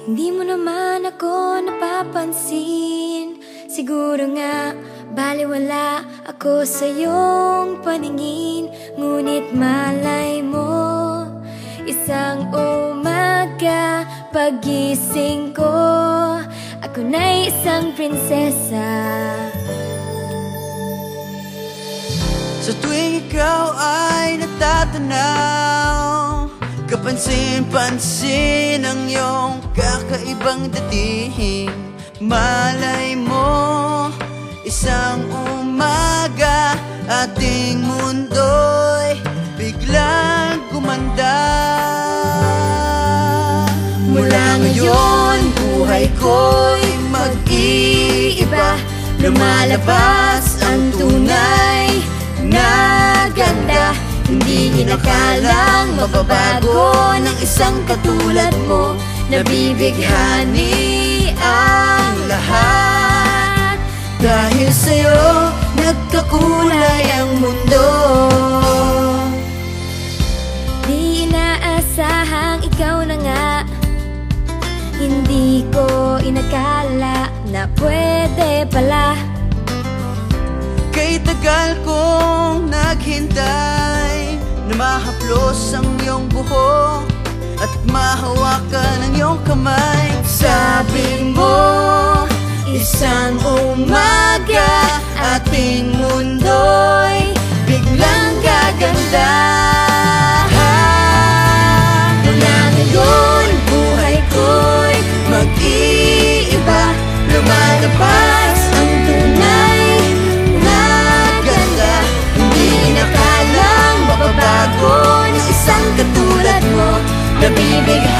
Hindi mo naman ako napapansin. Siguro nga baliwala ako sa iyong paningin. Ngunit malay mo Isang umaga pagising ko Ako na isang prinsesa. Sa tuwing ikaw ay natatanaw Kapansin-pansin ang iyong kakaibang dating. Malay mo, isang umaga Ating mundo'y biglang gumanda. Mula ngayon, buhay ko'y mag-iiba. Lumalabas ang tunay na ganda. Hindi inakalang mababago ng isang katulad mo Nabibighani ang lahat. Dahil sa'yo nagkakulay ang mundo. Di inaasahang ikaw na nga. Hindi ko inakala na pwede pala. Kay tagal kong naghintay Na mahaplos ang iyong buhok At mahawakan ang iyong kamay. Sabi mo, isang umaga Ating mundo'y inakalang